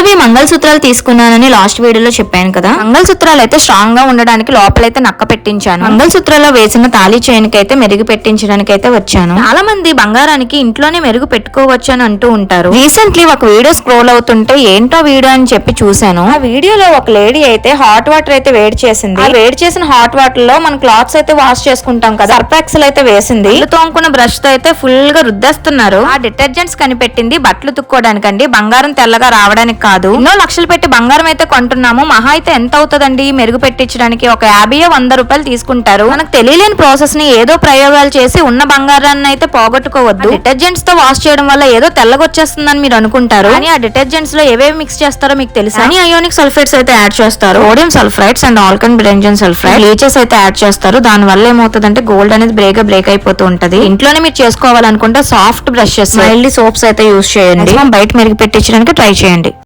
కొత్తవి మంగళసూత్రాలు తీసుకున్నానని లాస్ట్ వీడియోలో చెప్పాను కదా. మంగళసూత్రాలు అయితే స్ట్రాంగ్గా ఉండడానికి లోపలైతే నక్క పెట్టించాను. మంగళసూత్రాల్లో వేసిన తాళీ చైన్కి అయితే మెరుగు పెట్టించడానికి అయితే వచ్చాను. చాలా మంది బంగారానికి ఇంట్లోనే మెరుగు పెట్టుకోవచ్చు అని అంటూ ఉంటారు. రీసెంట్లీ ఒక వీడియో స్క్రోల్ అవుతుంటే ఏంటో వీడియో అని చెప్పి చూశాను. ఆ వీడియోలో ఒక లేడీ అయితే హాట్ వాటర్ అయితే వేడి చేసింది. వేడి చేసిన హాట్ వాటర్లో మన క్లాత్స్ అయితే వాష్ చేసుకుంటాం కదా. సర్పాక్సల్ అయితే వేసింది. ఇల్లు తోముకున్న బ్రష్తో అయితే ఫుల్గా రుద్దేస్తున్నారు. ఆ డిటర్జెంట్స్ కనిపెట్టింది బట్టలు తుక్కోవడానికండి. బంగారం తెల్లగా రావడానికి కాదు. ఎన్నో లక్షలు పెట్టి బంగారం అయితే కొంటున్నాము. మహా అయితే ఎంత అవుతుందండి? మెరుగు పెట్టించడానికి ఒక యాభై వంద రూపాయలు తీసుకుంటారు. మనకు తెలియలేని ప్రాసెస్ని ఏదో ప్రయోగాలు చేసి ఉన్న బంగారాన్ని అయితే పోగొట్టుకోవద్దు. డిటర్జెంట్స్తో వాష్ చేయడం వల్ల ఏదో తెల్లగా వచ్చేస్తుందని మీరు అనుకుంటారు. కానీ ఆ డిటర్జెంట్స్లో ఏవేవి మిక్స్ చేస్తారో మీకు తెలుసా? అని అయోనిక్ సల్ఫేట్స్ అయితే యాడ్ చేస్తారు. Sodium sulphides and alkane benzene sulphide leaches అయితే యాడ్ చేస్తారు. దాని వల్ల ఏమవుతుందంటే గోల్డ్ అనేది బ్రేక్ బ్రేక్ అయిపోతూ ఉంటది. ఇంట్లోనే మీరు చేసుకోవాలనుకుంటే సాఫ్ట్ బ్రషెస్ మైల్డ్ సోప్స్ అయితే యూస్ చేయండి. బయట మెరుగు పెట్టించడానికి ట్రై చేయండి.